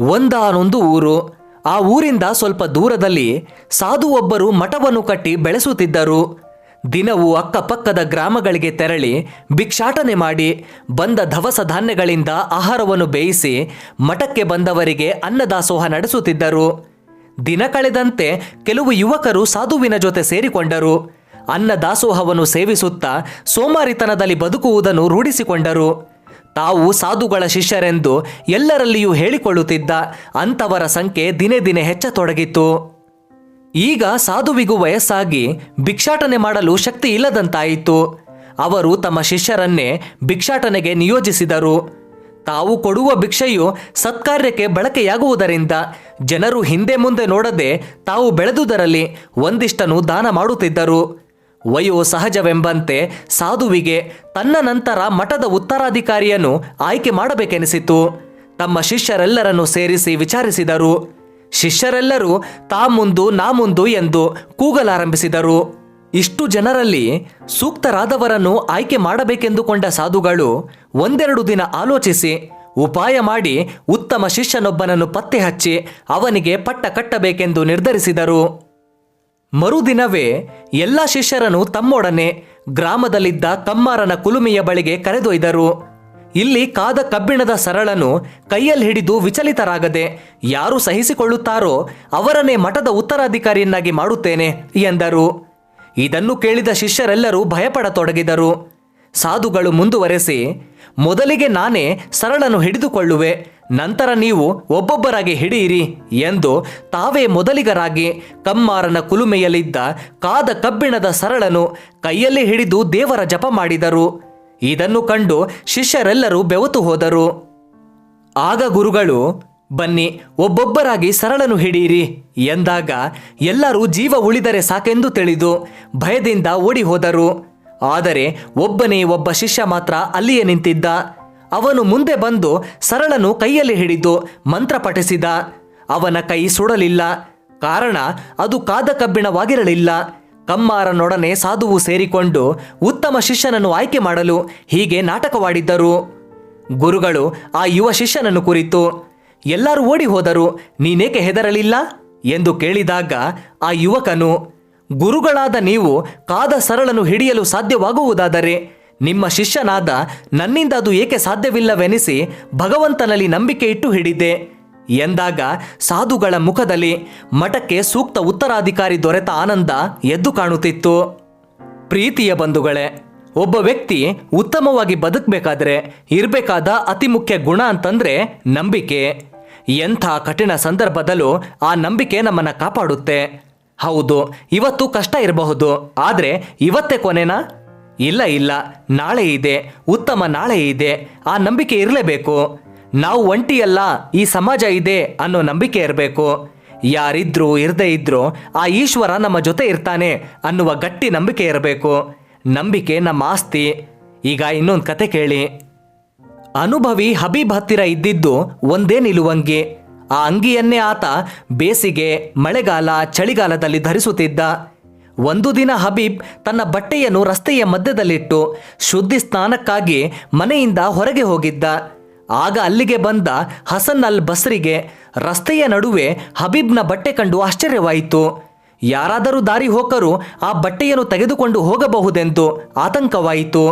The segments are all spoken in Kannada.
ಒಂದಾನೊಂದು ಊರು. ಆ ಊರಿಂದ ಸ್ವಲ್ಪ ದೂರದಲ್ಲಿ ಸಾಧು ಒಬ್ಬರು ಮಠವನ್ನು ಕಟ್ಟಿ ಬೆಳೆಸುತ್ತಿದ್ದರು. ದಿನವೂ ಅಕ್ಕಪಕ್ಕದ ಗ್ರಾಮಗಳಿಗೆ ತೆರಳಿ ಭಿಕ್ಷಾಟನೆ ಮಾಡಿ ಬಂದ ಧವಸ ಧಾನ್ಯಗಳಿಂದ ಆಹಾರವನ್ನು ಬೇಯಿಸಿ ಮಠಕ್ಕೆ ಬಂದವರಿಗೆ ಅನ್ನದಾಸೋಹ ನಡೆಸುತ್ತಿದ್ದರು. ದಿನ ಕಳೆದಂತೆ ಕೆಲವು ಯುವಕರು ಸಾಧುವಿನ ಜೊತೆ ಸೇರಿಕೊಂಡರು. ಅನ್ನದಾಸೋಹವನ್ನು ಸೇವಿಸುತ್ತಾ ಸೋಮಾರಿತನದಲ್ಲಿ ಬದುಕುವುದನ್ನು ರೂಢಿಸಿಕೊಂಡರು. ತಾವು ಸಾಧುಗಳ ಶಿಷ್ಯರೆಂದು ಎಲ್ಲರಲ್ಲಿಯೂ ಹೇಳಿಕೊಳ್ಳುತ್ತಿದ್ದ ಅಂಥವರ ಸಂಖ್ಯೆ ದಿನೇ ದಿನೇ ಹೆಚ್ಚತೊಡಗಿತ್ತು. ಈಗ ಸಾಧುವಿಗೂ ವಯಸ್ಸಾಗಿ ಭಿಕ್ಷಾಟನೆ ಮಾಡಲು ಶಕ್ತಿ ಇಲ್ಲದಂತಾಯಿತು. ಅವರು ತಮ್ಮ ಶಿಷ್ಯರನ್ನೇ ಭಿಕ್ಷಾಟನೆಗೆ ನಿಯೋಜಿಸಿದರು. ತಾವು ಕೊಡುವ ಭಿಕ್ಷೆಯು ಸತ್ಕಾರ್ಯಕ್ಕೆ ಬಳಕೆಯಾಗುವುದರಿಂದ ಜನರು ಹಿಂದೆ ಮುಂದೆ ನೋಡದೆ ತಾವು ಬೆಳೆದುದರಲ್ಲಿ ಒಂದಿಷ್ಟನ್ನು ದಾನ ಮಾಡುತ್ತಿದ್ದರು. ವಯೋ ಸಹಜವೆಂಬಂತೆ ಸಾಧುವಿಗೆ ತನ್ನ ನಂತರ ಮಠದ ಉತ್ತರಾಧಿಕಾರಿಯನ್ನು ಆಯ್ಕೆ ಮಾಡಬೇಕೆನಿಸಿತು. ತಮ್ಮ ಶಿಷ್ಯರೆಲ್ಲರನ್ನು ಸೇರಿಸಿ ವಿಚಾರಿಸಿದರು. ಶಿಷ್ಯರೆಲ್ಲರೂ ತಾ ಮುಂದು ನಾ ಮುಂದು ಎಂದು ಕೂಗಲಾರಂಭಿಸಿದರು. ಇಷ್ಟು ಜನರಲ್ಲಿ ಸೂಕ್ತರಾದವರನ್ನು ಆಯ್ಕೆ ಮಾಡಬೇಕೆಂದುಕೊಂಡ ಸಾಧುಗಳು ಒಂದೆರಡು ದಿನ ಆಲೋಚಿಸಿ ಉಪಾಯ ಮಾಡಿ ಉತ್ತಮ ಶಿಷ್ಯನೊಬ್ಬನನ್ನು ಪತ್ತೆ ಹಚ್ಚಿ ಅವನಿಗೆ ಪಟ್ಟ ಕಟ್ಟಬೇಕೆಂದು ನಿರ್ಧರಿಸಿದರು. ಮರುದಿನವೇ ಎಲ್ಲ ಶಿಷ್ಯರನ್ನು ತಮ್ಮೊಡನೆ ಗ್ರಾಮದಲ್ಲಿದ್ದ ಕಮ್ಮಾರನ ಕುಲುಮೆಯ ಬಳಿಗೆ ಕರೆದೊಯ್ದರು. ಇಲ್ಲಿ ಕಾದ ಕಬ್ಬಿಣದ ಸರಳನು ಕೈಯಲ್ಲಿ ಹಿಡಿದು ವಿಚಲಿತರಾಗದೆ ಯಾರು ಸಹಿಸಿಕೊಳ್ಳುತ್ತಾರೋ ಅವರನ್ನೇ ಮಠದ ಉತ್ತರಾಧಿಕಾರಿಯನ್ನಾಗಿ ಮಾಡುತ್ತೇನೆ ಎಂದರು. ಇದನ್ನು ಕೇಳಿದ ಶಿಷ್ಯರೆಲ್ಲರೂ ಭಯಪಡತೊಡಗಿದರು. ಸಾಧುಗಳು ಮುಂದುವರೆಸಿ, ಮೊದಲಿಗೆ ನಾನೇ ಸರಳನ್ನು ಹಿಡಿದುಕೊಳ್ಳುವೆ ನಂತರ ನೀವು ಒಬ್ಬೊಬ್ಬರಾಗಿ ಹಿಡಿಯಿರಿ ಎಂದು ತಾವೇ ಮೊದಲಿಗರಾಗಿ ಕಮ್ಮಾರನ ಕುಲುಮೆಯಲ್ಲಿದ್ದ ಕಾದ ಕಬ್ಬಿಣದ ಸರಳನು ಕೈಯಲ್ಲಿ ಹಿಡಿದು ದೇವರ ಜಪ ಮಾಡಿದರು. ಇದನ್ನು ಕಂಡು ಶಿಷ್ಯರೆಲ್ಲರೂ ಬೆವತು ಹೋದರು. ಆಗ ಗುರುಗಳು, ಬನ್ನಿ ಒಬ್ಬೊಬ್ಬರಾಗಿ ಸರಳನು ಹಿಡಿಯಿರಿ ಎಂದಾಗ ಎಲ್ಲರೂ ಜೀವ ಉಳಿದರೆ ಸಾಕೆಂದು ತಿಳಿದು ಭಯದಿಂದ ಓಡಿ ಹೋದರು ಆದರೆ ಒಬ್ಬನೇ ಒಬ್ಬ ಶಿಷ್ಯ ಮಾತ್ರ ಅಲ್ಲಿಯೇ ನಿಂತಿದ್ದ. ಅವನು ಮುಂದೆ ಬಂದು ಸರಳನು ಕೈಯಲ್ಲಿ ಹಿಡಿದು ಮಂತ್ರ ಪಠಿಸಿದ. ಅವನ ಕೈ ಸುಡಲಿಲ್ಲ. ಕಾರಣ ಅದು ಕಾದ ಕಬ್ಬಿಣವಾಗಿರಲಿಲ್ಲ ಕಮ್ಮಾರನೊಡನೆ ಸಾಧುವು ಸೇರಿಕೊಂಡು ಉತ್ತಮ ಶಿಷ್ಯನನ್ನು ಆಯ್ಕೆ ಮಾಡಲು ಹೀಗೆ ನಾಟಕವಾಡಿದ್ದರು. ಗುರುಗಳು ಆ ಯುವ ಶಿಷ್ಯನನ್ನು ಕುರಿತು, ಎಲ್ಲರೂ ಓಡಿ ಹೋದರು, ನೀನೇಕೆ ಹೆದರಲಿಲ್ಲ? ಎಂದು ಕೇಳಿದಾಗ ಆ ಯುವಕನು, ಗುರುಗಳಾದ ನೀವು ಕಾದ ಸರಳನ್ನು ಹಿಡಿಯಲು ಸಾಧ್ಯವಾಗುವುದಾದರೆ ನಿಮ್ಮ ಶಿಷ್ಯನಾದ ನನ್ನಿಂದ ಅದು ಏಕೆ ಸಾಧ್ಯವಿಲ್ಲವೆನಿಸಿ ಭಗವಂತನಲ್ಲಿ ನಂಬಿಕೆ ಇಟ್ಟು ಹಿಡಿದೆ. ಎಂದಾಗ ಸಾಧುಗಳ ಮುಖದಲ್ಲಿ ಮಠಕ್ಕೆ ಸೂಕ್ತ ಉತ್ತರಾಧಿಕಾರಿ ದೊರೆತ ಆನಂದ ಎದ್ದು ಕಾಣುತ್ತಿತ್ತು. ಪ್ರೀತಿಯ ಬಂಧುಗಳೇ, ಒಬ್ಬ ವ್ಯಕ್ತಿ ಉತ್ತಮವಾಗಿ ಬದುಕಬೇಕಾದ್ರೆ ಇರಬೇಕಾದ ಅತಿ ಮುಖ್ಯ ಗುಣ ಅಂತಂದ್ರೆ ನಂಬಿಕೆ. ಎಂಥ ಕಠಿಣ ಸಂದರ್ಭದಲ್ಲೂ ಆ ನಂಬಿಕೆ ನಮ್ಮನ್ನ ಕಾಪಾಡುತ್ತೆ. ಹೌದು, ಇವತ್ತು ಕಷ್ಟ ಇರಬಹುದು, ಆದರೆ ಇವತ್ತೇ ಕೊನೆನಾ? ಇಲ್ಲ ಇಲ್ಲ, ನಾಳೆ ಇದೆ, ಉತ್ತಮ ನಾಳೆ ಇದೆ, ಆ ನಂಬಿಕೆ ಇರಲೇಬೇಕು. ನಾವು ಒಂಟಿಯಲ್ಲ, ಈ ಸಮಾಜ ಇದೆ ಅನ್ನೋ ನಂಬಿಕೆ ಇರಬೇಕು. ಯಾರಿದ್ರು, ಇರದೇ ಇದ್ರು, ಆ ಈಶ್ವರ ನಮ್ಮ ಜೊತೆ ಇರ್ತಾನೆ ಅನ್ನುವ ಗಟ್ಟಿ ನಂಬಿಕೆ ಇರಬೇಕು. ನಂಬಿಕೆ ನಮ್ಮ ಆಸ್ತಿ. ಈಗ ಇನ್ನೊಂದು ಕತೆ ಕೇಳಿ. ಅನುಭವಿ ಹಬೀಬ್ ಹತ್ತಿರ ಇದ್ದಿದ್ದು ಒಂದೇ ನಿಲುವಂಗಿ. ಆ ಅಂಗಿಯನ್ನೇ ಆತ ಬೇಸಿಗೆ, ಮಳೆಗಾಲ, ಚಳಿಗಾಲದಲ್ಲಿ ಧರಿಸುತ್ತಿದ್ದ. ಒಂದು ದಿನ ಹಬೀಬ್ ತನ್ನ ಬಟ್ಟೆಯನ್ನು ರಸ್ತೆಯ ಮಧ್ಯದಲ್ಲಿಟ್ಟು ಶುದ್ಧಿ ಸ್ನಾನಕ್ಕಾಗಿ ಮನೆಯಿಂದ ಹೊರಗೆ ಹೋಗಿದ್ದ. ಆಗ ಅಲ್ಲಿಗೆ ಬಂದ ಹಸನ್ ಅಲ್ ಬಸ್ರಿಗೆ ರಸ್ತೆಯ ನಡುವೆ ಹಬೀಬ್ನ ಬಟ್ಟೆ ಕಂಡು ಆಶ್ಚರ್ಯವಾಯಿತು. ಯಾರಾದರೂ ದಾರಿ ಹೋಕರು ಆ ಬಟ್ಟೆಯನ್ನು ತೆಗೆದುಕೊಂಡು ಹೋಗಬಹುದೆಂದು ಆತಂಕವಾಯಿತು.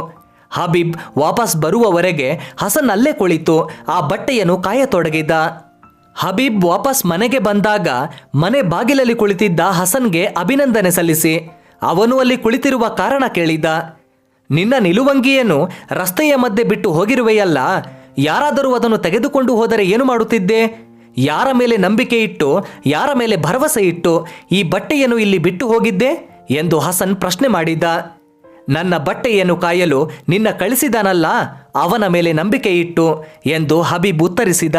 ಹಬೀಬ್ ವಾಪಸ್ ಬರುವವರೆಗೆ ಹಸನ್ ಅಲ್ಲೇ ಕುಳಿತು ಆ ಬಟ್ಟೆಯನ್ನು ಕಾಯತೊಡಗಿದ. ಹಬೀಬ್ ವಾಪಸ್ ಮನೆಗೆ ಬಂದಾಗ ಮನೆ ಬಾಗಿಲಲ್ಲಿ ಕುಳಿತಿದ್ದ ಹಸನ್ಗೆ ಅಭಿನಂದನೆ ಸಲ್ಲಿಸಿ. ಅವನು ಅಲ್ಲಿ ಕುಳಿತಿರುವ ಕಾರಣ ಕೇಳಿದ ನಿನ್ನ ನಿಲುವಂಗಿಯನ್ನು ರಸ್ತೆಯ ಮಧ್ಯೆ ಬಿಟ್ಟು ಹೋಗಿರುವೆಯಲ್ಲ, ಯಾರಾದರೂ ಅದನ್ನು ತೆಗೆದುಕೊಂಡು ಹೋದರೆ ಏನು ಮಾಡುತ್ತಿದ್ದೆ? ಯಾರ ಮೇಲೆ ನಂಬಿಕೆ ಇಟ್ಟು, ಯಾರ ಮೇಲೆ ಭರವಸೆ ಇಟ್ಟು ಈ ಬಟ್ಟೆಯನ್ನು ಇಲ್ಲಿ ಬಿಟ್ಟು ಹೋಗಿದ್ದೆ? ಎಂದು ಹಸನ್ ಪ್ರಶ್ನೆ ಮಾಡಿದ್ದ. ನನ್ನ ಬಟ್ಟೆಯನ್ನು ಕಾಯಲು ನಿನ್ನ ಕಳಿಸಿದಾನಲ್ಲ, ಅವನ ಮೇಲೆ ನಂಬಿಕೆ ಇಟ್ಟು ಎಂದು ಹಬೀಬ್ ಉತ್ತರಿಸಿದ.